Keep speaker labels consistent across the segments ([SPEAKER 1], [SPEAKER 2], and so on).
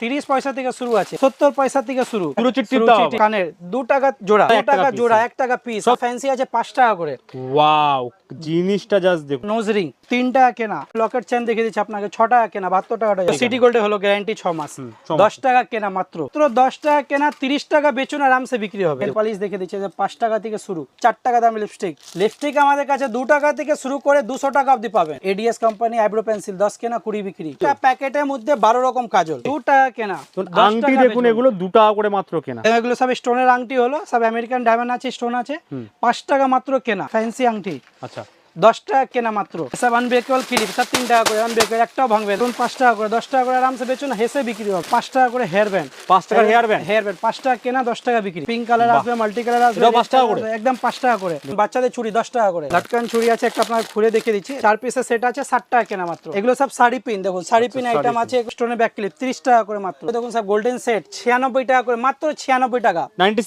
[SPEAKER 1] তিরিশ পয়সা থেকে শুরু আছে সত্তর পয়সা থেকে শুরু। কানের দু টাকা জোড়া দু
[SPEAKER 2] টাকা
[SPEAKER 1] টাকা জোড়া। এক টাকা পিস সব ফ্যান্সি আছে পাঁচ টাকা করে।
[SPEAKER 2] ওয়াও জিনিসটা জাস্ট দেখুন
[SPEAKER 1] নোজ রিং তিন টাকা কেনা। লকেট চেন দেখে দিচ্ছি আপনাকে ছ টাকা কেনা বাহাত্তর টাকাটা সিটি গোল্ডে হলো গ্যারান্টি ছ মাস। দশ টাকা কেনা মাত্র। দশ টাকা কেনা তিরিশ টাকা বেচুন আরামসে বিক্রি হবে। পালিশ দেখে দিচ্ছে যে পাঁচ টাকা থেকে শুরু চার টাকা দাম লিপস্টিক লিপস্টিক আমাদের কাছে দু টাকা থেকে শুরু করে দুশো টাকা অবধি পাবেন। এডিএস কোম্পানি আইব্রো পেন্সিল দশ কেনা কুড়ি বিক্রি। একটা প্যাকেটের মধ্যে বারো রকম কাজল। দু টাকা কেনা।
[SPEAKER 2] আংটি দেখুন এগুলো দু টাকা করে মাত্র কেনা।
[SPEAKER 1] এগুলো সব স্টোনের আংটি হলো সব আমেরিকান ডায়মন্ড আছে স্টোন আছে পাঁচ টাকা মাত্র কেনা ফ্যান্সি আংটি।
[SPEAKER 2] আচ্ছা।
[SPEAKER 1] দশ টাকা কেনা মাত্র। সব আনব্রেকেবল ক্লিপ সব তিন টাকা করে আনব্রেকেবল একটাও ভাঙবে ধরুন পাঁচ টাকা করে দশ টাকা করে আরামসে বেচুন হেসে বিক্রি হবে। পাঁচ টাকা করে হেয়ার ব্যান্ড
[SPEAKER 2] পাঁচ টাকার হেয়ার ব্যান্ড
[SPEAKER 1] হেয়ার ব্যান্ড পাঁচ টাকা কেনা দশ টাকা বিক্রি। পিঙ্ক কালার আসবে মাল্টি কালার আসবে
[SPEAKER 2] পাঁচ টাকা করে?
[SPEAKER 1] একদম পাঁচ টাকা করে। বাচ্চাদের চুড়ি দশ টাকা করে। লাটকান চুড়ি আছে একটা আপনার খুলে দেখে দিচ্ছি। চার পিসের সেট আছে ষাট টাকা কেনা মাত্র। এগুলো সব শাড়ি পিন দেখুন শাড়ি পিন আইটেম আছে স্টোনের ব্যাক ক্লিপ তিরিশ টাকা করে মাত্র। দেখুন সব গোল্ডেন সেট ছিয়ানব্বই টাকা করে মাত্র ছিয়ানব্বই টাকা।
[SPEAKER 2] নাইনটি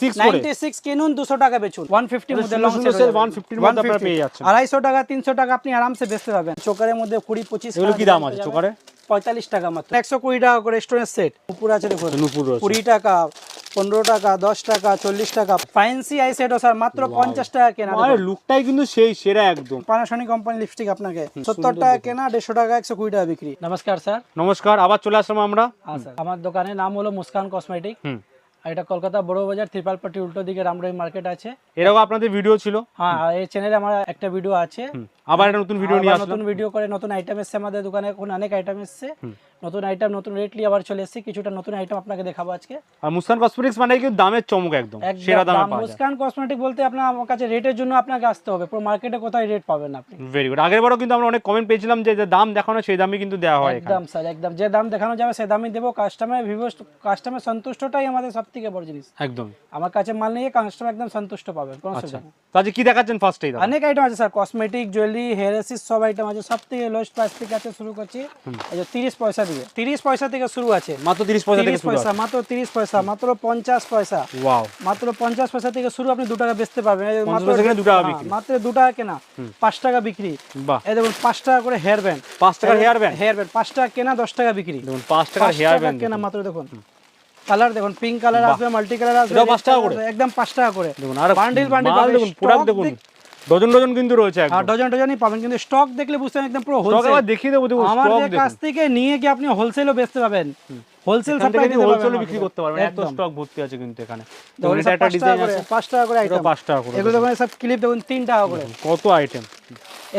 [SPEAKER 2] সিক্স
[SPEAKER 1] কিনুন দুশো টাকা বেচুন। ওয়ান ফিফটির মধ্যে লং সেট
[SPEAKER 2] sale 150 মধ্যে আপনারা পেয়ে যাচ্ছেন।
[SPEAKER 1] আড়াইশো টাকা তিনশো টাকা আপনি আরামসে বেচতে পারবেন। চোকারের মধ্যে কুড়ি পঁচিশ
[SPEAKER 2] কি দাম আছে। চোকারে
[SPEAKER 1] পঁয়তাল্লিশ টাকা মাত্র। একশো কুড়ি টাকা করে স্টোনের সেট উপর আছে দেখুন। কুড়ি টাকা পনেরো টাকা দশ টাকা চল্লিশ টাকা। ফ্যান্সি আই সেটও স্যার মাত্র পঞ্চাশ টাকা কেনা।
[SPEAKER 2] আরে লুকটাই কিন্তু সেই সেরা একদম।
[SPEAKER 1] পানাসনি কোম্পানি লিপস্টিক আপনাকে। সত্তর টাকা কেনা দেড়শো টাকা একশো কুড়ি টাকা বিক্রি। নমস্কার স্যার
[SPEAKER 2] নমস্কার আবার চলে আসলাম আমরা।
[SPEAKER 1] হ্যাঁ আমার দোকানের নাম হলো মুস্কান কসমেটিক
[SPEAKER 2] হুম
[SPEAKER 1] এটা কলকাতা বড় বাজার ত্রিপালপাটি উল্টো দিকে রামরাই মার্কেট আছে।
[SPEAKER 2] এরকম আপনাদের ভিডিও ছিল?
[SPEAKER 1] হ্যাঁ এই চ্যানেলে আমার একটা ভিডিও আছে।
[SPEAKER 2] আবার একটা নতুন ভিডিও নিয়ে
[SPEAKER 1] নতুন ভিডিও করে নতুন আইটেম এসছে আমাদের দোকানে এখন অনেক আইটেম এসছে। নতুন আইটেম নতুন রেটলি আবার চলে এসেছে। কিছুটা নতুন আইটেম আপনাকে দেখাবো আজকে।
[SPEAKER 2] আর মুস্কান কসমেটিক্স মানে কিন্তু দামের চমক একদম সেরা দামে পাওয়া যায়।
[SPEAKER 1] মুস্কান কসমেটিক বলতে আপনার আমার কাছে রেটের জন্য আপনাকে আসতে হবে। পুরো মার্কেটে কোথায় রেট পাবেন আপনি?
[SPEAKER 2] ভেরি গুড আগের বারও কিন্তু আমরা অনেক কমেন্ট পেয়েছিলাম যে যে দাম দেখানো সেই দামই কিন্তু দেওয়া হয়
[SPEAKER 1] একদম স্যার একদম। যে দাম দেখানো যাবে সে দামই দেবো। কাস্টমার ভিভো কাস্টমার সন্তুষ্টটাই আমাদের সব থেকে বড় জিনিস।
[SPEAKER 2] একদম।
[SPEAKER 1] আমার কাছে মাল নিয়ে কাস্টমার একদম সন্তুষ্ট পাবেন কোনো
[SPEAKER 2] আচ্ছা।
[SPEAKER 1] অসুবিধা নেই।
[SPEAKER 2] তো আজকে কি দেখাচ্ছেন ফার্স্টেই দাদা
[SPEAKER 1] অনেক আইটেম আছে স্যার কসমেটিক জুয়েলারি হেয়ার সব আইটেম আছে। সব থেকে লোয়েস্ট প্রাইস থেকে আছে শুরু করছি। এই যে তিরিশ পয়সা দিয়ে। তিরিশ পয়সা থেকে শুরু আছে।
[SPEAKER 2] মাত্র তিরিশ পয়সা থেকে শুরু
[SPEAKER 1] পয়সা মাত্র তিরিশ পয়সা মাত্র পঞ্চাশ পয়সা।
[SPEAKER 2] ওয়াও।
[SPEAKER 1] মাত্র পঞ্চাশ পয়সা থেকে শুরু আপনি দু টাকা বেচতে পারবেন। মাত্র
[SPEAKER 2] পয়সা টাকা
[SPEAKER 1] হ্যাঁ,
[SPEAKER 2] বিক্রি।
[SPEAKER 1] মাত্র দু টাকা কেনা। পাঁচ টাকা বিক্রি।
[SPEAKER 2] বাহ।
[SPEAKER 1] এই দেখুন পাঁচ টাকা করে হেয়ার ব্যান্ড
[SPEAKER 2] পাঁচ টাকার হেয়ার ব্যান্ড
[SPEAKER 1] হেয়ার ব্যান্ড পাঁচ টাকা কেনা দশ টাকা বিক্রি।
[SPEAKER 2] দেখুন পাঁচ টাকার হেয়ার ব্যান্ড
[SPEAKER 1] কেনা মাত্র দেখুন। কালার দেখুন পিঙ্ক কালার আসবে মাল্টি কালার আসবে।
[SPEAKER 2] এটাও পাঁচ টাকা করে?
[SPEAKER 1] একদম পাঁচ টাকা করে।
[SPEAKER 2] দেখুন আর
[SPEAKER 1] বান্ডিল বান্ডিল
[SPEAKER 2] দেখুন প্রোডাক্ট দেখুন। ডজন ডজন কিন্তু রয়েছে
[SPEAKER 1] আর ডজন ডজনই পাবেন কিন্তু স্টক দেখলে বুঝতে একদম পুরো হোলসেল
[SPEAKER 2] দেখিয়ে দেবো
[SPEAKER 1] আমাদের কাছ থেকে নিয়ে গিয়ে আপনি হোলসেলও বেচতে পাবেন। হোলসেল সাপ্লাই দিতে
[SPEAKER 2] হোলসেল বিক্রি করতে পারবেন এত স্টক ভর্তি আছে কিন্তু এখানে।
[SPEAKER 1] দেখুন,
[SPEAKER 2] এটা একটা ডিজাইন আছে।
[SPEAKER 1] পাঁচ টাকা করে আইটেম
[SPEAKER 2] 5 টাকা করে
[SPEAKER 1] এগুলো দেখুন সব ক্লিপ দেখুন তিন টাকা করে।
[SPEAKER 2] কত আইটেম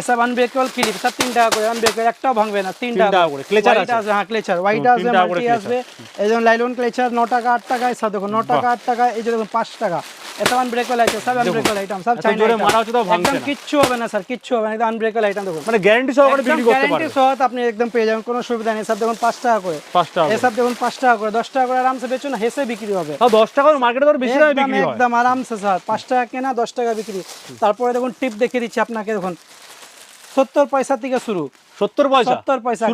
[SPEAKER 1] এসব আনব্রেকেবল ক্লিপ সব তিন টাকা করে আনব্রেকেবল একটাও ভাঙবে না তিন
[SPEAKER 2] টাকা করে।
[SPEAKER 1] White
[SPEAKER 2] আছে?
[SPEAKER 1] হ্যাঁ ক্লেচার হোয়াইট আসবে মাল্টি আসবে। এই যেমন লাইলন ক্লেচার ন টাকা আট টাকা দেখুন ন টাকা আট টাকা এই যে দেখুন পাঁচ টাকা। আনব্রেকেবল সব আনব্রেকেবল আইটেম সব চাইনা
[SPEAKER 2] জোরে মারা হচ্ছে
[SPEAKER 1] একদম
[SPEAKER 2] না।
[SPEAKER 1] কিচ্ছু হবে না স্যার কিচ্ছু হবে না একদম আনব্রেকেবল আইটেম দেখুন।
[SPEAKER 2] মানে গ্যারান্টি সহকারে বিক্রি করতে
[SPEAKER 1] গ্যারান্টি সহ আপনি একদম পেয়ে যাবেন কোনো সুবিধা নেই সব দেখুন টাকা করে।
[SPEAKER 2] টাকা
[SPEAKER 1] এসব দেখুন টাকা করে দশ টাকা করে আরামসে বেচুন হেসে বিক্রি হবে।
[SPEAKER 2] টাকা মার্কেটে তো বেশি দামে বিক্রি হয়।
[SPEAKER 1] একদম আরামসে স্যার পাঁচ টাকা কেনা দশ টাকা বিক্রি। তারপরে দেখুন টিপ দেখিয়ে দিচ্ছি আপনাকে দেখুন। সত্তর পয়সা থেকে শুরু।
[SPEAKER 2] সত্তর পয়সা?
[SPEAKER 1] সত্তর পয়সা।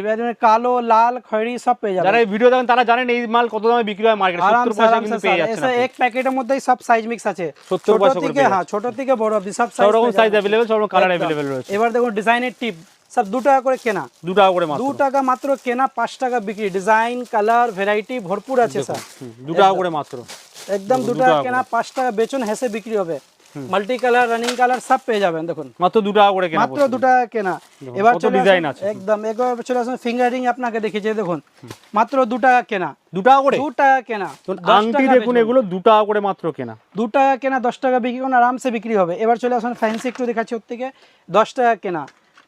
[SPEAKER 1] এবার কালো লাল খয়েরি সব পেয়ে যাবেন।
[SPEAKER 2] যারা ভিডিও দেখেন তারা জানেন এই মাল কত দামে বিক্রি হয় মার্কেটে সত্তর পয়সা কিন্তু পেয়ে
[SPEAKER 1] স্যার
[SPEAKER 2] যাচ্ছেন
[SPEAKER 1] এসে
[SPEAKER 2] আপনি।
[SPEAKER 1] এক প্যাকেটের মধ্যেই সব সাইজ মিক্স আছে।
[SPEAKER 2] 70 পয়সা
[SPEAKER 1] থেকে হ্যাঁ ছোট থেকে বড় অবধি সব
[SPEAKER 2] সব
[SPEAKER 1] সাইজ
[SPEAKER 2] রকম সাইজ অ্যাভেলেবেল সব রকম কালার অ্যাভেলেবেল রয়েছে।
[SPEAKER 1] এবার দেখুন ডিজাইনের টিপ সব দু টাকা করে কেনা।
[SPEAKER 2] দু টাকা করে মাত্র।
[SPEAKER 1] দু টাকা মাত্র কেনা পাঁচ টাকা বিক্রি। ডিজাইন কালার ভ্যারাইটি ভরপুর আছে স্যার।
[SPEAKER 2] দু টাকা করে মাত্র।
[SPEAKER 1] একদম দু টাকা কেনা পাঁচ টাকা বেচুন হেসে বিক্রি হবে। মাল্টি কালার রানিং কালার সব পেয়ে যাবেন দেখুন।
[SPEAKER 2] মাত্র দু টাকা করে কেনা
[SPEAKER 1] মাত্র দু টাকা কেনা। এবার চলে ডিজাইন
[SPEAKER 2] আছে।
[SPEAKER 1] একদম একবার চলে আসুন ফিঙ্গারিং আপনাকে দেখিয়েছে দেখুন। মাত্র দু টাকা কেনা
[SPEAKER 2] দু টাকা করে
[SPEAKER 1] দু টাকা কেনা
[SPEAKER 2] আংটি দেখুন এগুলো দু টাকা করে মাত্র কেনা।
[SPEAKER 1] দু টাকা কেনা দশ টাকা বিক্রি করুন আরামসে বিক্রি হবে। এবার চলে আসুন ফ্যান্সি একটু দেখাচ্ছি ওর থেকে। দশ টাকা কেনা।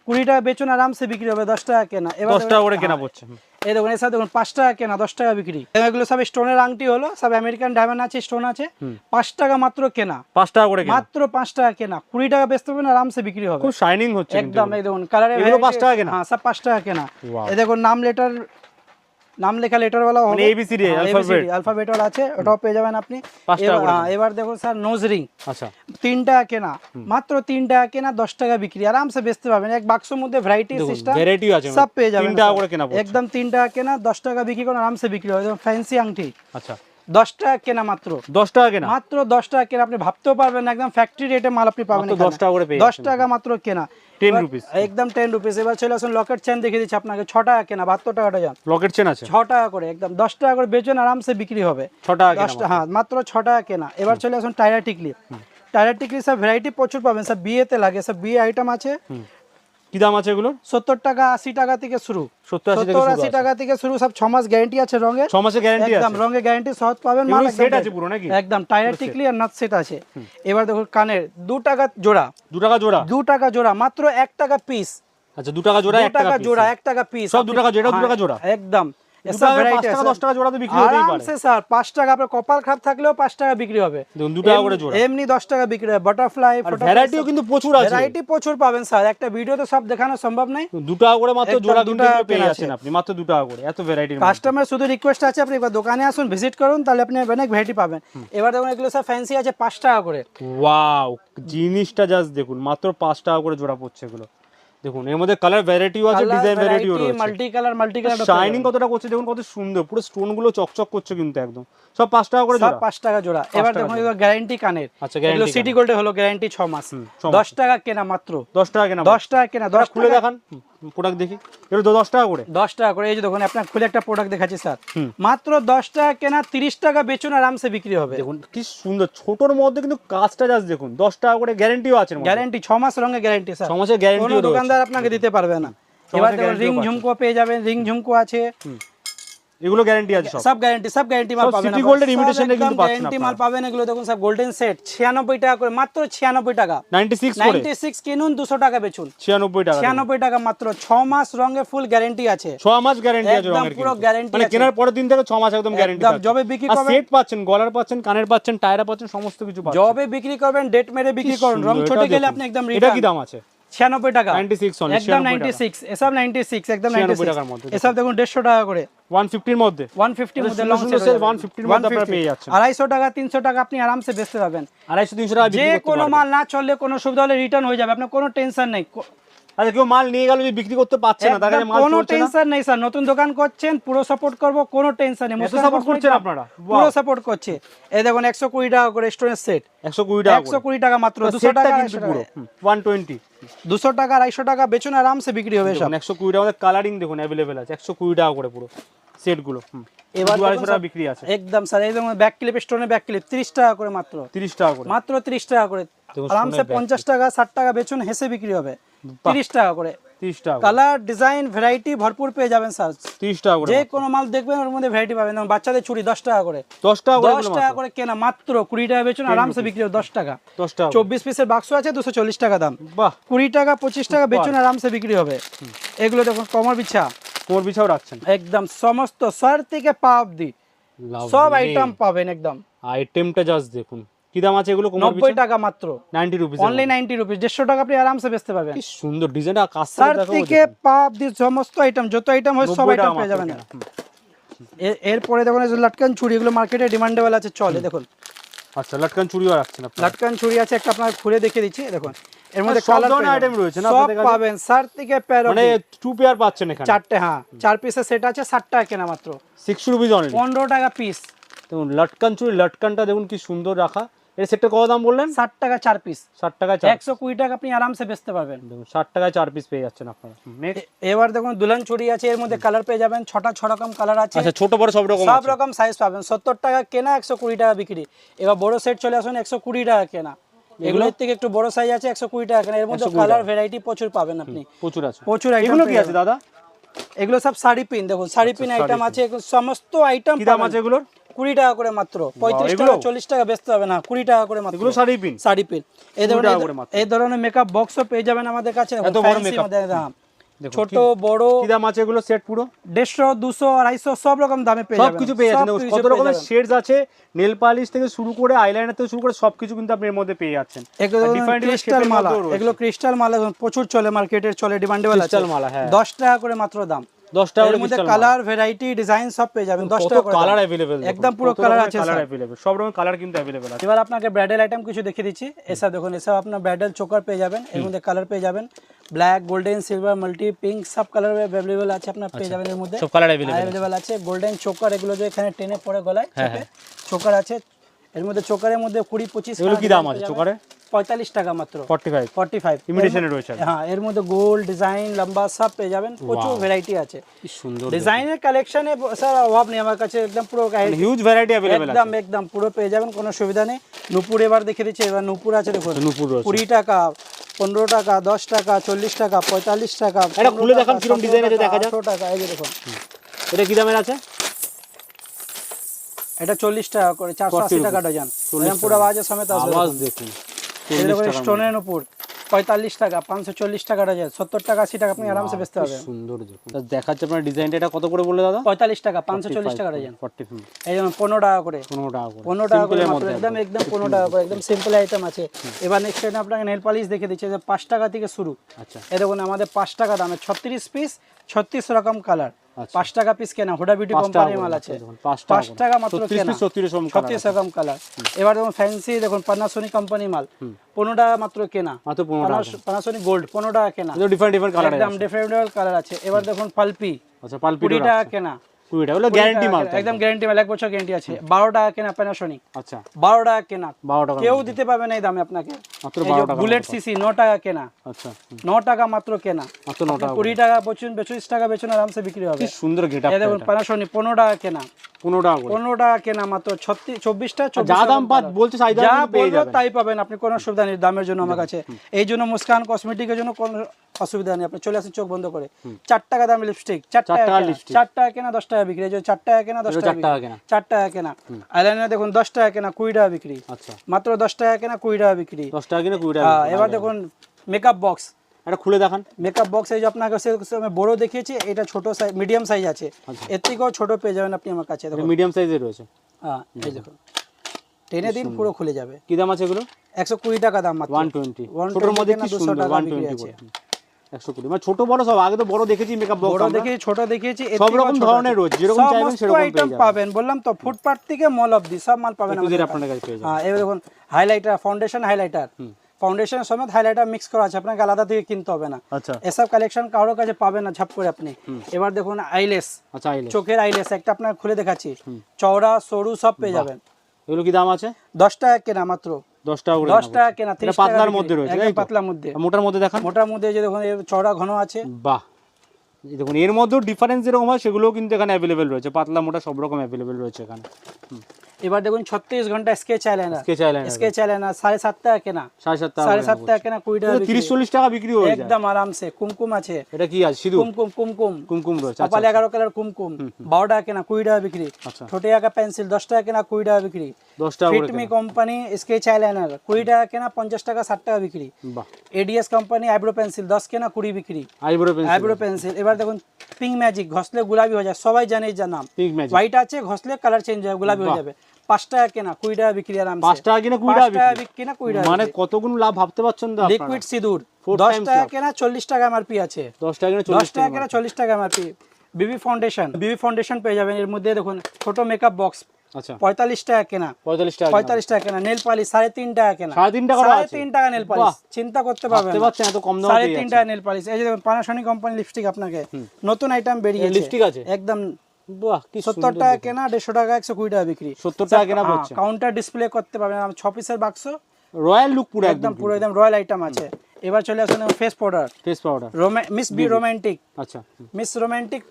[SPEAKER 1] কুড়ি টাকা বেচুন আরামসে বিক্রি হবে দশ টাকা কেনা। এবার
[SPEAKER 2] দশ টাকা করে কেনা পড়ছে।
[SPEAKER 1] এই দেখুন এসব দেখুন পাঁচ টাকা কেনা দশ টাকা বিক্রি। এগুলো সব স্টোনের আংটি হলো সব আমেরিকান ডায়মন্ড আছে স্টোন আছে। পাঁচ টাকা মাত্র কেনা।
[SPEAKER 2] পাঁচ টাকা করে
[SPEAKER 1] মাত্র পাঁচ টাকা কেনা। কুড়ি টাকা বেচতে হবে না আরামসে বিক্রি হবে।
[SPEAKER 2] খুব শাইনিং হচ্ছে
[SPEAKER 1] একদম এই দেখুন কালারে
[SPEAKER 2] পাঁচ টাকা কেনা?
[SPEAKER 1] হ্যাঁ সব পাঁচ টাকা কেনা. এই দেখুন নাম লেটার নাম লেখা লেটার
[SPEAKER 2] ওয়ালা
[SPEAKER 1] হবে।
[SPEAKER 2] এবিসিডি অ্যালফাবেট
[SPEAKER 1] অ্যালফাবেট ওয়ালা আছে ওটাও পেয়ে যাবেন আপনি। এবার দেখো স্যার নোজ রিং
[SPEAKER 2] আচ্ছা।
[SPEAKER 1] 3 টাকা কেনা মাত্র 3 টাকা কেনা 10 টাকা বিক্রি। আরামসে বেচতে পারবেন। এক বাক্সের মধ্যে ভ্যারাইটি সিস্টেম
[SPEAKER 2] ভ্যারাইটি আছে।
[SPEAKER 1] সব পেয়ে যাবেন
[SPEAKER 2] 3 টাকা করে কেনা
[SPEAKER 1] একদম 3 টাকা কেনা 10 টাকা বিক্রি করে আরামসে বিক্রি হয় একদম ফ্যান্সি আংটি।
[SPEAKER 2] আচ্ছা।
[SPEAKER 1] দশ টাকা কেনা মাত্র।
[SPEAKER 2] দশ টাকা কেনা?
[SPEAKER 1] মাত্র দশ টাকা কেনা আপনি ভাবতেও পারবেন একদম ফ্যাক্টরি রেটে মাল আপনি পাবেন।
[SPEAKER 2] 10 টাকা করে
[SPEAKER 1] দশ টাকা মাত্র কেনা।
[SPEAKER 2] 10
[SPEAKER 1] এবার- একদম টেন রুপিস এবার চলে আসুন লকেট চেন দেখে দিচ্ছি আপনাকে। ছ টাকা কেনা বাহাত্তর
[SPEAKER 2] লকেট চেন আছে?
[SPEAKER 1] ছ টাকা করে একদম দশ টাকা করে বেচুন আরামসে বিক্রি হবে।
[SPEAKER 2] ছ টাকা কেনা
[SPEAKER 1] হ্যাঁ মাত্র ছ টাকা কেনা। এবার চলে আসুন টায়ার টিকলি টায়ার টিকলি সব ভ্যারাইটি প্রচুর পাবেন। সব বিয়েতে লাগে। সব বিয়ে আইটেম আছে।
[SPEAKER 2] কি দাম আছে এগুলোর?
[SPEAKER 1] সত্তর টাকা আশি টাকা থেকে শুরু।
[SPEAKER 2] সত্তর আশি টাকা
[SPEAKER 1] সত্তর
[SPEAKER 2] শুরু
[SPEAKER 1] আশি
[SPEAKER 2] আছে।
[SPEAKER 1] টাকা থেকে শুরু সব ছ মাস গ্যারান্টি আছে রঙের।
[SPEAKER 2] ছ মাসের গ্যারান্টি
[SPEAKER 1] একদম
[SPEAKER 2] আছে।
[SPEAKER 1] রঙে গ্যারান্টি সহজ পাবেন
[SPEAKER 2] সেট আছে পুরো নাকি?
[SPEAKER 1] একদম টায়ার টিকলি আর নাথ সেট আছে। এবার দেখো কানের দু টাকা জোড়া।
[SPEAKER 2] দু টাকা জোড়া?
[SPEAKER 1] দু টাকা জোড়া মাত্র এক টাকা পিস
[SPEAKER 2] আচ্ছা দু টাকা জোড়া
[SPEAKER 1] দু
[SPEAKER 2] এক টাকা
[SPEAKER 1] টাকা জোড়া এক টাকা পিস
[SPEAKER 2] সব দু টাকা জোড়া, দু টাকা জোড়া?
[SPEAKER 1] একদম। স্যার
[SPEAKER 2] করে
[SPEAKER 1] এম-
[SPEAKER 2] জোড়া।
[SPEAKER 1] এমনি দশ টাকা বিক্রি হবে। বাটারফ্লাই
[SPEAKER 2] কিন্তু প্রচুর
[SPEAKER 1] ভ্যারাইটি প্রচুর পাবেন স্যার। একটা ভিডিও তো সব দেখানো সম্ভব নাই
[SPEAKER 2] দু টাকা করে মাত্র জোড়া
[SPEAKER 1] দু টাকা
[SPEAKER 2] পেয়ে যাচ্ছেন আপনি মাত্র দু টাকা করে এত
[SPEAKER 1] কাস্টমার শুধু রিকোয়েস্ট আছে আপনি একবার দোকানে আসুন ভিজিট করুন তাহলে আপনি অনেক ভ্যারাইটি পাবেন। এবার দেখুন এগুলো সব ফ্যান্সি আছে পাঁচ টাকা করে।
[SPEAKER 2] ওয়াও জিনিসটা জাস্ট দেখুন মাত্র পাঁচ টাকা করে জোড়া পড়ছে এগুলো। দেখুন এর মধ্যে কালার ভ্যারাইটিও আছে ডিজাইন ভ্যারাইটিও রয়েছে।
[SPEAKER 1] Multi colour multi colour
[SPEAKER 2] shining কতটা করছে দেখুন কত সুন্দর পুরো স্টোনগুলো চকচক করছে কিন্তু একদম। সব 5 টাকা করে
[SPEAKER 1] সব
[SPEAKER 2] জোড়া?
[SPEAKER 1] পাঁচ টাকা জোড়া। এবার দেখুন এটা গ্যারান্টি কানের।
[SPEAKER 2] আচ্ছা,
[SPEAKER 1] গ্যারান্টি
[SPEAKER 2] এটা
[SPEAKER 1] সিটি গোল্ডে হলো গ্যারান্টি 6 মাস।
[SPEAKER 2] ছ মাস।
[SPEAKER 1] দশ টাকা কেনা মাত্র।
[SPEAKER 2] দশ টাকা কেনা
[SPEAKER 1] দশ টাকা কেনা দশ
[SPEAKER 2] খুলে দেখান। প্রোডাক্ট দেখি। এটা তো দশ টাকা করে।
[SPEAKER 1] দশ টাকা করে। এই যে দেখুন আপনার খুলে একটা প্রোডাক্ট দেখাচ্ছি স্যার। মাত্র দশ টাকা কেনা তিরিশ টাকা বেচুন আরামসে বিক্রি হবে।
[SPEAKER 2] দেখুন কি সুন্দর। ছোটর মধ্যে কিন্তু কাজটা জাস্ট দেখুন। দশ টাকা করে গ্যারেন্টিও আছে
[SPEAKER 1] গ্যারেন্টি ছ মাস রঙে গ্যারেন্টি স্যার।
[SPEAKER 2] ছ মাসের গ্যারেন্টি
[SPEAKER 1] দোকানদার আপনাকে দিতে পারবে না। এবার রিং ঝুমকো পেয়ে যাবেন রিং ঝুমকো আছে।
[SPEAKER 2] এগুলো গ্যারেন্টি আছে সব।
[SPEAKER 1] সব গ্যারান্টি সব গ্যারান্টি মাল পাবেন
[SPEAKER 2] এর
[SPEAKER 1] সব
[SPEAKER 2] imitation কিন্তু পাচ্ছেন
[SPEAKER 1] guarantee মাল পাবেন এগুলো। দেখুন সব গোল্ডেন সেট ছিয়ানব্বই টাকা করে মাত্র ছিয়ানব্বই টাকা।
[SPEAKER 2] নাইনটি সিক্স করে?
[SPEAKER 1] নাইনটি সিক্স কিনুন দুশো টাকা বেচুন।
[SPEAKER 2] ছিয়ানব্বই টাকা
[SPEAKER 1] ছিয়ানব্বই টাকা মাত্র ছ মাস রঙে ফুল গ্যারান্টি আছে।
[SPEAKER 2] ছ মাস গ্যারেন্টি আছে
[SPEAKER 1] একদম
[SPEAKER 2] রঙের
[SPEAKER 1] পুরো guarantee
[SPEAKER 2] মানে কেনার পরের দিন থেকে ছ মাস একদম গ্যারান্টি
[SPEAKER 1] একদম, যবে বিক্রি করবেন-
[SPEAKER 2] সেট পাচ্ছেন গলার পাচ্ছেন কানের পাচ্ছেন টায়ার পাচ্ছেন সমস্ত কিছু পাচ্ছেন।
[SPEAKER 1] জবে বিক্রি করবেন ডেট মেরে বিক্রি করুন। রং ছোটে গেলে আপনি একদম রিটার্ন এটা
[SPEAKER 2] কি দাম আছে?
[SPEAKER 1] ছিয়ানব্বই টাকা।
[SPEAKER 2] 96 only,
[SPEAKER 1] একদম
[SPEAKER 2] 96
[SPEAKER 1] এসব নাইনটি সিক্স একদম
[SPEAKER 2] 96 টাকার মধ্যে
[SPEAKER 1] এসব দেখুন। দেড়শো টাকা করে।
[SPEAKER 2] ওয়ান ফিফটির মধ্যে।
[SPEAKER 1] ওয়ানের
[SPEAKER 2] এটা
[SPEAKER 1] মধ্যে লং
[SPEAKER 2] সেল 150 এর মধ্যে আপনারা পেয়ে যাচ্ছেন।
[SPEAKER 1] আড়াইশো টাকা তিনশো টাকা আপনি আরামসে বেচতে পারবেন
[SPEAKER 2] আড়াইশো তিনশো টাকা
[SPEAKER 1] যে কোনো মাল না চললে কোনো সুবিধা হলে রিটার্ন হয়ে যাবে। আপনার কোনো টেনশন নেই।
[SPEAKER 2] আচ্ছা কেউ মাল নিয়ে গেল যদি বিক্রি করতে পারছে না তার কাছে মাল
[SPEAKER 1] কোনো টেনশন নেই স্যার নতুন দোকান করছেন পুরো সাপোর্ট করব কোনো টেনশন নেই।
[SPEAKER 2] support
[SPEAKER 1] cosmetics
[SPEAKER 2] করছেন আপনারা?
[SPEAKER 1] পুরো সাপোর্ট করছে। এই দেখুন একশো কুড়ি টাকা করে স্টোরেজ সেট
[SPEAKER 2] একশো কুড়ি টাকা
[SPEAKER 1] একশো কুড়ি টাকা মাত্র দুশো
[SPEAKER 2] সেটটা
[SPEAKER 1] টাকা
[SPEAKER 2] কিন্তু পুরো। ওয়ান টোয়েন্টি
[SPEAKER 1] দুশো টাকা আড়াইশো টাকা বেচুন আরামসে বিক্রি হবে সব।
[SPEAKER 2] দেখুন একশো কুড়ি টাকা কালারিং দেখুন অ্যাভেলেবেল আছে। একশো কুড়ি টাকা করে পুরো সেটগুলো
[SPEAKER 1] এবার
[SPEAKER 2] বিক্রি আছে।
[SPEAKER 1] একদম স্যার এই দেখুন ব্যাক ক্লিপ স্টোনের ব্যাক ক্লিপ তিরিশ টাকা করে মাত্র।
[SPEAKER 2] তিরিশ টাকা করে।
[SPEAKER 1] মাত্র তিরিশ টাকা করে। আরামসে
[SPEAKER 2] সোনার back
[SPEAKER 1] পঞ্চাশ টাকা ষাট টাকা বেচুন হেসে বিক্রি হবে। তিরিশ টাকা করে। কালার ডিজাইন ভ্যারাইটি ভরপুর পেয়ে যাবেন স্যার
[SPEAKER 2] তিরিশ টাকা করে
[SPEAKER 1] যে কোনো মাল দেখবেন ওর মধ্যে ভ্যারাইটি পাবেন। যেমন বাচ্চাদের চুড়ি দশ টাকা করে।
[SPEAKER 2] দশ টাকা
[SPEAKER 1] দশ টাকা করে কেনা মাত্র। কুড়ি টাকা বেচুন আরামসে বিক্রি হবে দশ টাকা।
[SPEAKER 2] দশ টাকা।
[SPEAKER 1] চব্বিশ পিসের বাক্স আছে দুশো চল্লিশ টাকা দাম।
[SPEAKER 2] বাহ।
[SPEAKER 1] কুড়ি টাকা পঁচিশ টাকা বেচুন আরামসে বিক্রি হবে। এগুলো দেখুন কমর বিছা।
[SPEAKER 2] কোমর বিছাও রাখছেন।
[SPEAKER 1] একদম সমস্ত সর থেকে পা অব্দি। সব আইটেম পাবেন একদম।
[SPEAKER 2] আইটেমটা জাস্ট দেখুন। কি দাম আছে এগুলো কোমর
[SPEAKER 1] নব্বই টাকা মাত্র।
[SPEAKER 2] Ninety rupees
[SPEAKER 1] only ninety rupees দেড়শো টাকা আপনি আরামসে বেচতে পাবেন
[SPEAKER 2] কি সুন্দর ডিজাইনটা কাজ
[SPEAKER 1] সার থেকে পা অব্দি সমস্ত আইটেম যত আইটেম হয় সব আইটেম পেয়ে যাবেন। এরপরে দেখুন এই লটকান চুড়ি এগুলো মার্কেটে ডিমান্ডেবল আছে চলে দেখুন।
[SPEAKER 2] আচ্ছা লটকান চুড়িও রাখছেন আপনি
[SPEAKER 1] লটকান আছে একটা আপনার খুলে দেখিয়ে দিচ্ছি দেখুন। এর মধ্যে কালার
[SPEAKER 2] ধরনের item রয়েছে না?
[SPEAKER 1] সব পাবেন সার থেকে প্যার
[SPEAKER 2] মানে টু পেয়ার পাচ্ছেন এখানে?
[SPEAKER 1] চারটে হ্যাঁ। চার পিসের সেট আছে ষাট টাকা কেনা মাত্র।
[SPEAKER 2] সিক্স রুপিস অনলি
[SPEAKER 1] পনেরো টাকা পিস
[SPEAKER 2] দেখুন লটকান চুড়ি লটকানটা দেখুন কি সুন্দর রাখা। এর সেটটা কত দাম বললেন?
[SPEAKER 1] ষাট টাকা চার পিস
[SPEAKER 2] ষাট টাকায় চার
[SPEAKER 1] একশো টাকা আপনি আরামসে বেচতে পারবেন।
[SPEAKER 2] দেখুন ষাট টাকায় চার পিস পেয়ে যাচ্ছেন আপনারা। নেক্সট
[SPEAKER 1] এবার দেখুন দুলহন চুড়ি আছে এর মধ্যে কালার পেয়ে যাবেন ছটা ছ রকম কালার আছে।
[SPEAKER 2] আচ্ছা ছোট বড় সব রকম
[SPEAKER 1] সব রকম সাইজ পাবেন। সত্তর টাকা কেনা একশো কুড়ি টাকা বিক্রি। এবার বড় সেট চলে আসুন একশো কুড়ি টাকা কেনা। এগুলোর থেকে একটু বড় সাইজ আছে একশো কুড়ি টাকা কেনা। এর মধ্যে কালার ভ্যারাইটি প্রচুর পাবেন আপনি।
[SPEAKER 2] প্রচুর আছে।
[SPEAKER 1] প্রচুর
[SPEAKER 2] এগুলো কি আছে দাদা?
[SPEAKER 1] এগুলো সব শাড়ি পিন দেখুন শাড়ি পিন আইটেম আছে সমস্ত আইটেম
[SPEAKER 2] কি দাম আছে এগুলোর?
[SPEAKER 1] কুড়ি টাকা করে মাত্র। পঁয়ত্রিশ টাকা চল্লিশ টাকা বেচতে হবে না কুড়ি টাকা করে মাত্র।
[SPEAKER 2] শাড়ি পিন
[SPEAKER 1] শাড়ি পিন এই ধরনের এই ধরনের মেকআপ বক্সও পেয়ে যাবেন আমাদের কাছে। ছোট
[SPEAKER 2] কি-
[SPEAKER 1] বড়
[SPEAKER 2] কি দাম আছে এগুলো সেট পুরো?
[SPEAKER 1] সব রকম দামে পেয়ে
[SPEAKER 2] সব
[SPEAKER 1] যাবেন।
[SPEAKER 2] কিছু পেয়ে যাচ্ছেন।
[SPEAKER 1] সব
[SPEAKER 2] কত রকমের শেডস আছে। নেল পালিশ থেকে শুরু করে আইলাইনার থেকে শুরু করে সবকিছু কিন্তু আপনি এর মধ্যে পেয়ে যাচ্ছেন।
[SPEAKER 1] ক্রিস্টাল মালা। এগুলো ক্রিস্টাল মালা প্রচুর চলে মার্কেটে চলে ডিমান্ডেবল আছে।
[SPEAKER 2] মালা, হ্যাঁ।
[SPEAKER 1] দশ টাকা করে মাত্র দাম। আছে এর মধ্যে কালার পেয়ে যাবেন। Black golden silver multi pink সব কালার अवेलेबल আছে আপনার পেয়ে যাবেন এর মধ্যে। আছে। গোল্ডেন চোকার এগুলো যে এখানে টেনে পরে গলায় চোকার আছে। এর মধ্যে চোকারের মধ্যে কুড়ি পঁচিশ
[SPEAKER 2] কি দাম আছে চোকারের
[SPEAKER 1] 45 টাকা মাত্র। 45 45
[SPEAKER 2] ইমিটেশনে রয়েছে।
[SPEAKER 1] হ্যাঁ এর মধ্যে ডিজাইন লম্বা সব পেয়ে যাবেন। প্রচুর ভ্যারাইটি আছে।
[SPEAKER 2] কি সুন্দর
[SPEAKER 1] ডিজাইনের কালেকশনে স্যার অভাব নেই আমার কাছে একদম পুরো
[SPEAKER 2] হিউজ ভ্যারাইটি अवेलेबल আছে
[SPEAKER 1] একদম একদম পুরো পেয়ে যাবেন কোনো সুবিধা নেই। নুপুর এবার দেখে দিচ্ছি এবার নুপুর আছে দেখুন।
[SPEAKER 2] আচ্ছা, নুপুর
[SPEAKER 1] 20 টাকা পনেরো টাকা দশ টাকা চল্লিশ টাকা পঁয়তাল্লিশ টাকা
[SPEAKER 2] এটা খুলে ডিজাইন আছে দেখা
[SPEAKER 1] টাকা এই দেখুন।
[SPEAKER 2] এটা কি দামের আছে?
[SPEAKER 1] এটা চল্লিশ টাকা করে চারশো আশি টাকা ডজন পুরো আওয়াজের সমেত
[SPEAKER 2] আওয়াজ
[SPEAKER 1] দেখুন। স্টোনের উপর পঁয়তাল্লিশ টাকা পাঁচশো চল্লিশ টাকা সত্তর টাকা আশি টাকা আপনি আরামসে বেচতে পারবেন।
[SPEAKER 2] সুন্দর দেখাচ্ছে আপনার ডিজাইনটা এটা কত করে বললে দাদা?
[SPEAKER 1] পঁয়তাল্লিশ টাকা পাঁচশো চল্লিশ টাকা ডজন।
[SPEAKER 2] ফর্টি
[SPEAKER 1] এই যেমন পনেরো টাকা করে।
[SPEAKER 2] পনেরো টাকা করে।
[SPEAKER 1] পনেরো টাকা একদম একদম পনেরো টাকা করে একদম সিম্পল আইটেম আছে। এবার নেক্সট টাইম আপনাকে নেল পালিশ দেখে দিচ্ছে যে পাঁচ টাকা থেকে শুরু।
[SPEAKER 2] আচ্ছা।
[SPEAKER 1] দেখুন আমাদের পাঁচ টাকা দামে ছত্রিশ পিস ছত্রিশ রকম কালার
[SPEAKER 2] আচ্ছা।
[SPEAKER 1] পাঁচ টাকা পিস কেনা হুডা বিউটি কোম্পানির মাল আছে।
[SPEAKER 2] দেখুন, পাঁচ
[SPEAKER 1] পাঁচ
[SPEAKER 2] টাকা
[SPEAKER 1] টাকা মাত্র কেনা।
[SPEAKER 2] পিস ছত্রিশ রকম colour
[SPEAKER 1] ছত্রিশ রকম কালার এবার দেখুন ফ্যান্সি দেখুন প্যানাসোনিক কোম্পানি মাল। পনেরো টাকা মাত্র কেনা।
[SPEAKER 2] মাত্র পনেরো টাকা
[SPEAKER 1] প্যানাসোনিক গোল্ড পনেরো টাকা কেনা।
[SPEAKER 2] ডিফারেন্ট ডিফারেন্ট কালার
[SPEAKER 1] একদম ডিফারেন্ট কালার আছে। এবার দেখুন পালপি
[SPEAKER 2] আচ্ছা পালপি
[SPEAKER 1] কুড়ি টাকা কেনা।
[SPEAKER 2] কুড়ি টাকা গ্যারান্টি মাল
[SPEAKER 1] একদম গ্যারান্টি মাল এক বছর গ্যারান্টি আছে। বারো টাকা কেনা প্যানাসোনিক
[SPEAKER 2] আচ্ছা।
[SPEAKER 1] বারো টাকা কেনা।
[SPEAKER 2] বারো টাকা
[SPEAKER 1] কেউ দিতে পারবে না এই দামে আপনাকে।
[SPEAKER 2] মাত্র বারো টাকা
[SPEAKER 1] বুলেট সিসি ন টাকা কেনা।
[SPEAKER 2] আচ্ছা
[SPEAKER 1] ন টাকা মাত্র কেনা।
[SPEAKER 2] মাত্র ন টাকা
[SPEAKER 1] কুড়ি টাকা পঁচিশ পঁচিশ টাকা বেচুন আরামসে বিক্রি হবে।
[SPEAKER 2] সুন্দর গেট
[SPEAKER 1] দেখুন প্যানাসোনিক পনেরো টাকা কেনা।
[SPEAKER 2] পনেরো টাকা
[SPEAKER 1] পনেরো টাকা কেনা মাত্র ছত্রিশ চব্বিশটা
[SPEAKER 2] যা দাম বলছে
[SPEAKER 1] যা
[SPEAKER 2] পেয়ে
[SPEAKER 1] বলব
[SPEAKER 2] যাবেন।
[SPEAKER 1] তাই পাবেন আপনি কোনো অসুবিধা নেই দামের জন্য আমার কাছে। এই জন্য মুস্কান কসমেটিকের জন্য কোনো অসুবিধা নেই আপনি চলে আসেন চোখ বন্ধ করে। চার টাকা দামের লিপস্টিক চার টাকা কেনা, চার টাকা কেনা দশ টাকা বিক্রি। চার টাকা কেনা দশ টাকা
[SPEAKER 2] চার টাকা কেনা।
[SPEAKER 1] আইলাইনার দেখুন দশ টাকা কেনা কুড়ি টাকা বিক্রি।
[SPEAKER 2] আচ্ছা।
[SPEAKER 1] মাত্র দশ টাকা কেনা কুড়ি টাকা বিক্রি।
[SPEAKER 2] দশ টাকা কিনে কুড়ি টাকা
[SPEAKER 1] হ্যাঁ, এবার দেখুন মেকআপ বক্স
[SPEAKER 2] এটা খুলে দেখান।
[SPEAKER 1] মেকআপ বক্স এই যে আমি বড় দেখিয়েছি এটা ছোট সাইজ মিডিয়াম সাইজ আছে।
[SPEAKER 2] আচ্ছা।
[SPEAKER 1] এর থেকেও ছোট পেয়ে যাবেন আপনি আমার কাছে দেখুন।
[SPEAKER 2] মিডিয়াম সাইজের রয়েছে।
[SPEAKER 1] হ্যাঁ এই দেখুন। টেনে দিন পুরো খুলে যাবে।
[SPEAKER 2] কি দাম আছে এগুলো?
[SPEAKER 1] একশো কুড়ি টাকা দাম মাত্র।
[SPEAKER 2] ওয়ান টোয়েন্টি
[SPEAKER 1] 120
[SPEAKER 2] ছোটোর মধ্যে
[SPEAKER 1] কেনা
[SPEAKER 2] কি
[SPEAKER 1] 200
[SPEAKER 2] সুন্দর
[SPEAKER 1] টাকা বিক্রি আছে।
[SPEAKER 2] একশো কুড়ি। মানে ছোট বড় সব আগে তো বড় দেখেছি মেকআপ
[SPEAKER 1] বড়
[SPEAKER 2] বক্স
[SPEAKER 1] ছোট দেখিয়েছি
[SPEAKER 2] সব রকম ধরনের রয়েছে, যেরকম চাইবেন
[SPEAKER 1] সমস্ত
[SPEAKER 2] সেরকম
[SPEAKER 1] আইটেম পাবেন বললাম তো ফুটপাথ থেকে মল অব্দি সব মাল পাবেন আমাদের
[SPEAKER 2] আপনার কাছে। পেয়ে যাবেন।
[SPEAKER 1] হ্যাঁ এবার দেখুন হাইলাইটার ফাউন্ডেশন হাইলাইটার ফাউন্ডেশন সমেত হাইলাইটার মিক্স করা আছে আপনাকে আলাদা থেকে কিনতে হবে না।
[SPEAKER 2] আচ্ছা।
[SPEAKER 1] এসব কালেকশন কারোর কাছে পাবেন না ঝাপ করে আপনি। এবার দেখুন আইলেস
[SPEAKER 2] আচ্ছা
[SPEAKER 1] চোখের আইলেস একটা আপনার খুলে দেখাচ্ছি। চওড়া সরু সব পেয়ে যাবেন।
[SPEAKER 2] এগুলো কি দাম আছে?
[SPEAKER 1] দশ টাকা কেনা মাত্র।
[SPEAKER 2] দশ টাকা করে
[SPEAKER 1] দশ
[SPEAKER 2] দাম
[SPEAKER 1] টাকা কেনা 30 টাকা
[SPEAKER 2] পাতলার মধ্যে রয়েছে?
[SPEAKER 1] পাতলার মধ্যে।
[SPEAKER 2] মোটার মধ্যে দেখান।
[SPEAKER 1] মোটার মধ্যে যে দেখুন চড়া ঘন আছে
[SPEAKER 2] বাহ। দেখুন এর মধ্যেও ডিফারেন্স যেরকম হয় সেগুলোও কিন্তু এখানে অ্যাভেলেবেল রয়েছে। পাতলা মোটা সব রকম অ্যাভেলেবেল রয়েছে এখানে।
[SPEAKER 1] এবার দেখুন ছত্রিশ ঘণ্টা sketch eyeliner
[SPEAKER 2] sketch eyeliner
[SPEAKER 1] sketch eyeliner সাড়ে সাত টাকা কেনা
[SPEAKER 2] সাড়ে সাত টাকা
[SPEAKER 1] সাড়ে
[SPEAKER 2] করে
[SPEAKER 1] সাত
[SPEAKER 2] দাম
[SPEAKER 1] টাকা কেনা কুড়ি টাকা
[SPEAKER 2] তিরিশ চল্লিশ টাকা বিক্রি হয়ে
[SPEAKER 1] একদম আরামসে। কুমকুম আছে।
[SPEAKER 2] এটা কি আছে? সিধু
[SPEAKER 1] কুমকুম কুমকুম।
[SPEAKER 2] কুমকুম রয়েছে আচ্ছা
[SPEAKER 1] কপালে এগারো কালার কুমকুম। বারো টাকা কেনা কুড়ি টাকা বিক্রি।
[SPEAKER 2] আচ্ছা।
[SPEAKER 1] ছোট একা পেন্সিল দশ টাকা কেনা কুড়ি টাকা বিক্রি।
[SPEAKER 2] দশ টাকা
[SPEAKER 1] ফিটমি কোম্পানি স্কেচ আইলাইনার কুড়ি টাকা কেনা পঞ্চাশ টাকা ষাট টাকা বিক্রি। এডিএস কোম্পানি আইব্রো পেন্সিল দশ কেনা কুড়ি বিক্রি।
[SPEAKER 2] আইব্রো পেন্সিল
[SPEAKER 1] আইব্রো পেন্সিল এবার দেখুন পিঙ্ক ম্যাজিক ঘষলে গোলাপি হয়ে যায়। সবাই জানে এই নাম।
[SPEAKER 2] পিঙ্ক ম্যাজিক
[SPEAKER 1] হোয়াইট আছে ঘষলে কালার চেঞ্জ হয় গোলাপি হয়ে যাবে। পাঁচ টাকা কেনা কুড়ি টাকা বিক্রি আরামসে।
[SPEAKER 2] পাঁচ টাকা কিনে কুড়ি টাকা
[SPEAKER 1] কেনা কুড়ি টাকা
[SPEAKER 2] মানে কতগুণ লাভ ভাবতে পারছেন তো
[SPEAKER 1] লিকুইড সিঁদুর। দশ টাকা কেনা চল্লিশ টাকা এমআরপি আছে।
[SPEAKER 2] দশ টাকা কেনা
[SPEAKER 1] দশ টাকা কেনা চল্লিশ টাকা এমআরপি বিবি ফাউন্ডেশন বিবি ফাউন্ডেশন পেয়ে যাবেন। এর মধ্যে দেখুন ছোট মেকআপ বক্স পঁয়তাল্লিশ টাকা কেনা।
[SPEAKER 2] পঁয়তাল্লিশ টাকা
[SPEAKER 1] পঁয়তাল্লিশ টাকা কেনা। নেল পালিশ সাড়ে তিন টাকা কেনা।
[SPEAKER 2] সাড়ে তিন টাকারও
[SPEAKER 1] সাড়ে তিন টাকা নেল পালিশ। চিন্তা করতে পারবেন
[SPEAKER 2] পারছেন এত কম
[SPEAKER 1] সাড়ে তিন টাকা নেল পালিশ। এই যে পানাসনিক কোম্পানি লিপস্টিক আপনাকে। নতুন আইটেম বেরিয়েছে।
[SPEAKER 2] লিপস্টিক আছে?
[SPEAKER 1] একদম
[SPEAKER 2] বাহ কি
[SPEAKER 1] সত্তর টাকা কেনা দেড়শো টাকা একশো কুড়ি টাকা বিক্রি।
[SPEAKER 2] সত্তর টাকা কেনা পড়ছে।
[SPEAKER 1] কাউন্টার ডিসপ্লে করতে পারবেন। ছ পিসের বাক্স
[SPEAKER 2] রয়্যাল লুক পুরো
[SPEAKER 1] একদম
[SPEAKER 2] একদম
[SPEAKER 1] পুরো একদম রয়্যাল আইটেম আছে। এবার চলে আসুন face powder
[SPEAKER 2] face powder
[SPEAKER 1] miss be romantic
[SPEAKER 2] আচ্ছা
[SPEAKER 1] miss romantic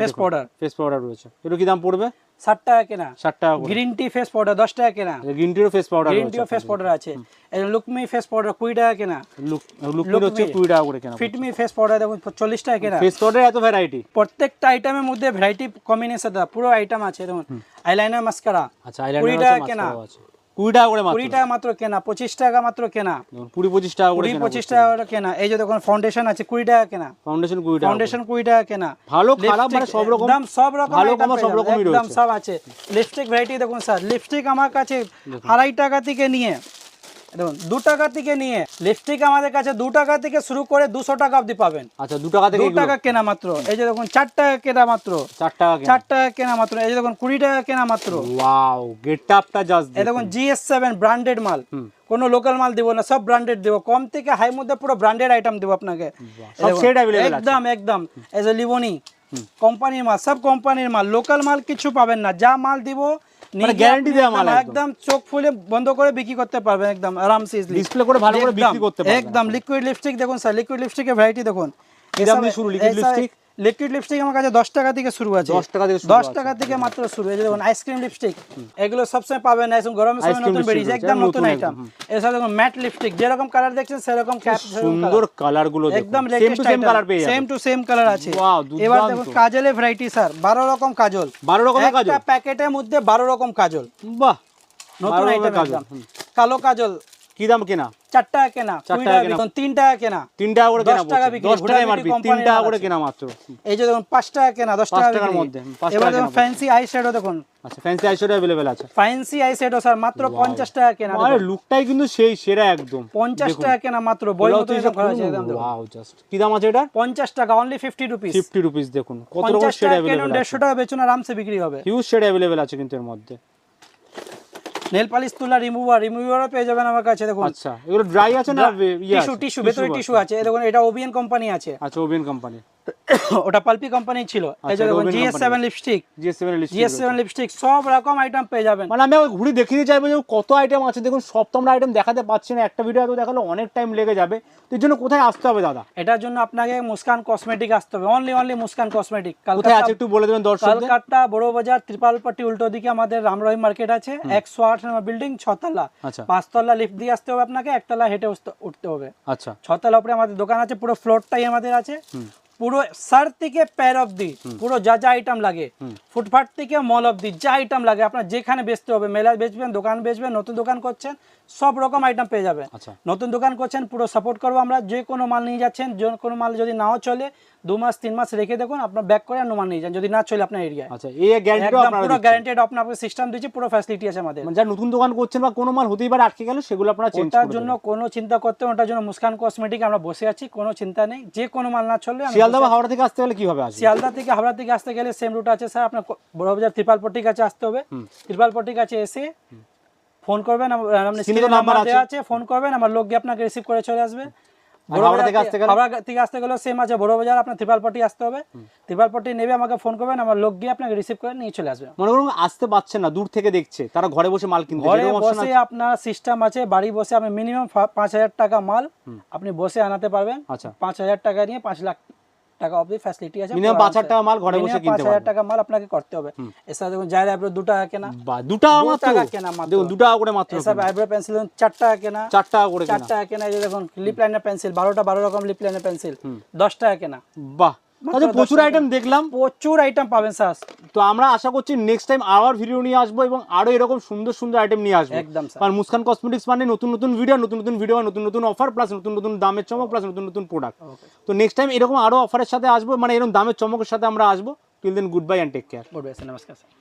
[SPEAKER 1] face powder
[SPEAKER 2] face powder রয়েছে। এগুলো কি দাম পড়বে?
[SPEAKER 1] ষাট টাকা কেনা।
[SPEAKER 2] ষাট টাকা
[SPEAKER 1] গ্রিন টি ফেস পাউডার দশ টাকা কেনা।
[SPEAKER 2] গ্রিন টিরও ফেস পাউডার
[SPEAKER 1] গ্রিন টিও ফেস পাউডার আছে। লুকমি ফেস পাউডার কুড়ি টাকা কেনা।
[SPEAKER 2] লুক লুকমির হচ্ছে কুড়ি টাকা করে কেনা
[SPEAKER 1] ফিটমি ফেস পাউডার দেখুন চল্লিশ টাকা কেনা।
[SPEAKER 2] ফেস পাউডার এত ভ্যারাইটি
[SPEAKER 1] প্রত্যেকটা আইটেমের মধ্যে ভ্যারাইটি কম্বিনেশন পুরো আইটেম আছে দেখুন। আইলাইনার মাস্কারা
[SPEAKER 2] আচ্ছা
[SPEAKER 1] কুড়ি
[SPEAKER 2] আইলাইনার
[SPEAKER 1] টাকা কেনা।
[SPEAKER 2] আছে। কুড়ি টাকা করে
[SPEAKER 1] কুড়ি টাকা মাত্র কেনা পঁচিশ টাকা মাত্র কেনা।
[SPEAKER 2] কুড়ি পঁচিশ টাকা করে
[SPEAKER 1] পঁচিশ টাকা করে কেনা। এই যে দেখুন ফাউন্ডেশন আছে কুড়ি টাকা কেনা।
[SPEAKER 2] ফাউন্ডেশন কুড়ি টাকা
[SPEAKER 1] ফাউন্ডেশন কুড়ি টাকা কেনা।
[SPEAKER 2] ভালো খারাপ মানে সব রকম
[SPEAKER 1] একদম সব রকম
[SPEAKER 2] ভালো সব রকমই রয়েছে
[SPEAKER 1] সব আছে। লিপস্টিক ভ্যারাইটি দেখুন স্যার লিপস্টিক আমার কাছে আড়াই টাকা থেকে নিয়ে দেখুন দু টাকা থেকে নিয়ে লিপস্টিক আমাদের কাছে দু টাকা থেকে শুরু করে দুশো টাকা অবধি পাবেন।
[SPEAKER 2] আচ্ছা দু টাকা থেকে
[SPEAKER 1] দু টাকা কেনা মাত্র। এই যে দেখুন চার টাকা কেনা মাত্র।
[SPEAKER 2] চার টাকা
[SPEAKER 1] চার টাকা কেনা মাত্র। এই যে দেখুন কুড়ি টাকা কেনা মাত্র।
[SPEAKER 2] ওয়াও গেট আপটা জাস্ট
[SPEAKER 1] এই দেখুন জিএস সেভেন ব্র্যান্ডেড মাল। কোনো লোকাল মাল দিব না সব ব্র্যান্ডেড দেবো। কম থেকে হাই মধ্যে পুরো ব্র্যান্ডেড আইটেম দেবো আপনাকে। একদম একদম। এজ এ লিভনি কোম্পানির মাল সব কোম্পানির মাল। লোকাল মাল কিছু পাবেন না। যা মাল দিব
[SPEAKER 2] মানে guarantee দেওয়া মাল
[SPEAKER 1] একদম- চোখ ফুলে বন্ধ করে বিক্রি করতে পারবেন একদম আরামসে।
[SPEAKER 2] করে ভালো করে বিক্রি করতে পারবেন।
[SPEAKER 1] একদম লিকুইড লিপস্টিক দেখুন স্যার লিকুইড লিপস্টিকের ভ্যারাইটি দেখুন
[SPEAKER 2] শুরু লিকুইড lipstick?
[SPEAKER 1] লিকুইড লিপস্টিক আমার কাছে দশ টাকা থেকে শুরু আছে।
[SPEAKER 2] 10 টাকা থেকে
[SPEAKER 1] দশ টাকা থেকে মাত্র শুরু। যে দেখুন আইসক্রিম লিপস্টিক এগুলো সবসময় পাবেন না এখন গরমের সময় নতুন বেরিয়েছে একদম নতুন আইটেম এছাড়া দেখুন ম্যাট লিপস্টিক যেরকম কালার দেখছেন সেরকম
[SPEAKER 2] সুন্দর কালারগুলো
[SPEAKER 1] একদম
[SPEAKER 2] same
[SPEAKER 1] latest
[SPEAKER 2] to same colour পেয়ে
[SPEAKER 1] সেম টু সেম কালার আছে। এবার। দেখুন কাজলের ভ্যারাইটি স্যার বারো রকম কাজল।
[SPEAKER 2] 12 রকমের কাজল?
[SPEAKER 1] একটা প্যাকেটের মধ্যে বারো রকম কাজল।
[SPEAKER 2] বাহ
[SPEAKER 1] নতুন আইটেম
[SPEAKER 2] কাজল,
[SPEAKER 1] কালো কাজল
[SPEAKER 2] কি দাম কেনা?
[SPEAKER 1] চার টাকা কেনা
[SPEAKER 2] চার টাকা কেনা।
[SPEAKER 1] তিন টাকা কেনা।
[SPEAKER 2] তিন টাকা করে কেনা
[SPEAKER 1] টাকা বিক্রি,
[SPEAKER 2] দশ টাকা এমআরপি তিন টাকা করে কেনা মাত্র।
[SPEAKER 1] এই যে দেখুন পাঁচ টাকা কেনা দশ
[SPEAKER 2] টাকার মধ্যে,
[SPEAKER 1] এবার দেখুন ফ্যান্সি আই শ্যাডো দেখুন।
[SPEAKER 2] আচ্ছা ফ্যান্সি আইশ্যাডো অ্যাভেলেবেল আছে।
[SPEAKER 1] ফ্যান্সি আই শ্যাডো স্যার মাত্র পঞ্চাশ টাকা কেনা
[SPEAKER 2] আরে লুকটাই কিন্তু সেই সেরা একদম।
[SPEAKER 1] পঞ্চাশ টাকা কেনা মাত্র বই মতো করা আছে একদম
[SPEAKER 2] ওয়াও জাস্ট কি দাম আছে এটা
[SPEAKER 1] পঞ্চাশ টাকা অনলি ফিফটি রুপিস
[SPEAKER 2] 50 রুপিস দেখুন। কত রকম শেড
[SPEAKER 1] টাকা
[SPEAKER 2] অ্যাভেলেবেল আছে।
[SPEAKER 1] দেড়শো টাকা বেচুন আরামসে বিক্রি হবে।
[SPEAKER 2] হিউজ শেড অ্যাভেলেবেল আছে কিন্তু এর মধ্যে।
[SPEAKER 1] নেল পালিশ তুলা রিমুভার রিমুভারও পেয়ে যাবেন আমার কাছে দেখুন।
[SPEAKER 2] আচ্ছা এগুলো ড্রাই আছে না? ইয়ে
[SPEAKER 1] টিস্যু? টিস্যু ভেতরে টিস্যু আছে। এই দেখুন এটা ওবিএন কোম্পানি আছে।
[SPEAKER 2] আচ্ছা ওবিএন কোম্পানি
[SPEAKER 1] ওটা পালপি কোম্পানি ছিল। এই
[SPEAKER 2] আচ্ছা,
[SPEAKER 1] যে দেখুন G S. Seven lipstick
[SPEAKER 2] G S seven
[SPEAKER 1] G S seven lipstick সব রকম আইটেম পেয়ে যাবেন।
[SPEAKER 2] মানে আমি ঘুরে দেখিয়ে চাইব যে কত আইটেম আছে। দেখুন সব তো আমরা আইটেম দেখাতে পাচ্ছি না। একটা ভিডিও এত দেখালে অনেক টাইম লেগে যাবে। তো এর জন্য কোথায় আসতে হবে দাদা?
[SPEAKER 1] এটার জন্য আপনাকে মুস্কান কসমেটিক আসতে হবে। অনলি অনলি মুস্কান কসমেটিক
[SPEAKER 2] কোথায় আছে একটু বলে দেবেন দর্শকদের?
[SPEAKER 1] কলকাতা বড় বাজার ত্রিপালপট্টি উল্টো দিকে আমাদের রামরহিম মার্কেট আছে। একশো আট নম্বর বিল্ডিং ছতলা।
[SPEAKER 2] আচ্ছা।
[SPEAKER 1] পাঁচতলা লিফট দিয়ে আসতে হবে আপনাকে একতলা হেঁটে উঠতে- উঠতে হবে।
[SPEAKER 2] আচ্ছা।
[SPEAKER 1] ছতলা উপরে আমাদের দোকান আছে পুরো ফ্লোরটাই আমাদের আছে। পুরো সার থেকে প্যার অবধি পুরো যা যা আইটেম লাগে ফুটপাথ থেকে মল অবধি যা আইটেম লাগে আপনার যেখানে বেচতে হবে মেলা বেচবেন দোকান বেচবেন নতুন দোকান করছেন সব রকম আইটেম পেয়ে যাবেন
[SPEAKER 2] আচ্ছা।
[SPEAKER 1] নতুন দোকান করছেন পুরো সাপোর্ট করব আমরা। যে কোনো মাল নিয়ে যাচ্ছেন যে কোনো মাল যদি নাও চলে দু মাস তিন মাস রেখে দেখুন আপনার ব্যাক করে অন্য মাল নিয়ে যান। যদি না চলে আপনার এরিয়ায় পুরো গ্যারান্টেড আপনার সিস্টেম দিচ্ছি পুরো ফ্যাসিলিটি আছে আমাদের।
[SPEAKER 2] মানে যারা নতুন দোকান করছেন বা কোনো মাল হতেই পারে আটকে গেল সেগুলো আপনার
[SPEAKER 1] ওটার জন্য কোনো চিন্তা করতে হবে ওটার জন্য মুস্কান কসমেটিক আমরা বসে আছি কোনো চিন্তা নেই। যে কোনো মাল না চললে
[SPEAKER 2] শিয়ালদা বা হাওড়া থেকে আসতে গেলে কীভাবে আসবে?
[SPEAKER 1] শিয়ালদা থেকে হাওড়া থেকে আসতে গেলে সেম রুট আছে স্যার। আপনার বড়বাজার ত্রিপালপট্টির কাছে আসতে হবে। ত্রিপালপট্টির কাছে এসে ফোন করবেন
[SPEAKER 2] স্ক্রিনে নাম্বার
[SPEAKER 1] নাম্বার
[SPEAKER 2] আছে।
[SPEAKER 1] ফোন করবেন আমার লোক গিয়ে আপনাকে রিসিভ করে চলে আসবে।
[SPEAKER 2] থেকে আসতে গেলে?
[SPEAKER 1] হাওড়া থেকে আসতে গেলেও সেম আছে বড় বাজার আপনার ত্রিপালপট্টি আসতে হবে। ত্রিপালপট্টি নেবে আমাকে ফোন করবেন আমার লোক গিয়ে আপনাকে রিসিভ করে নিয়ে চলে আসবে।
[SPEAKER 2] মনে করুন আসতে পারছেন না দূর থেকে দেখছে তারা ঘরে বসে মাল কিনতে
[SPEAKER 1] ঘরে বসে আপনার সিস্টেম আছে বাড়ি বসে আপনি মিনিমাম পাঁচ হাজার টাকা মাল আপনি বসে আনাতে পারবেন।
[SPEAKER 2] আচ্ছা।
[SPEAKER 1] পাঁচ হাজার টাকা নিয়ে পাঁচ লাখ টাকা অবধি ফ্যাসিলিটি আছে
[SPEAKER 2] মিনিমাম
[SPEAKER 1] পুরো
[SPEAKER 2] পাঁচ হাজার
[SPEAKER 1] আরামসে।
[SPEAKER 2] টাকা মাল ঘরে বসে কিনতে পারবেন।
[SPEAKER 1] টাকা মাল আপনাকে করতে হবে। এছাড়া দেখুন জায়রা আইব্রো 2 টাকা কেনা
[SPEAKER 2] বা 2 টাকা মাত্র?
[SPEAKER 1] টাকা কেনা মাত্র।
[SPEAKER 2] দেখুন 2 টাকা করে মাত্র
[SPEAKER 1] এসব আইব্রো পেন্সিল 4 টাকা কেনা
[SPEAKER 2] 4 টাকা করে কেনা।
[SPEAKER 1] 4 টাকা কেনা এই যে দেখুন লিপ লাইনার পেন্সিল বারোটা বারো রকম লিপ লাইনার পেন্সিল দশ টাকা কেনা।
[SPEAKER 2] বাহ। তাহলে প্রচুর আইটেম দেখলাম।
[SPEAKER 1] প্রচুর আইটেম পাবেন স্যার
[SPEAKER 2] তো আমরা আশা করছি নেক্সট টাইম আবার ভিডিও নিয়ে আসব এবং আরও এরকম সুন্দর সুন্দর আইটেম নিয়ে আসব।
[SPEAKER 1] একদম
[SPEAKER 2] কারণ মুসকান কসমেটিক্স মানে নতুন নতুন ভিডিও নতুন নতুন ভিডিও নতুন নতুন অফার প্লাস নতুন নতুন দামের চমক প্লাস নতুন নতুন প্রোডাক্ট তো নেক্সট টাইম এরকম আরও অফারের সাথে আসব মানে এরকম দামের চমকের সাথে আমরা আসব। Till then good bye and take care
[SPEAKER 1] good bye নমস্কার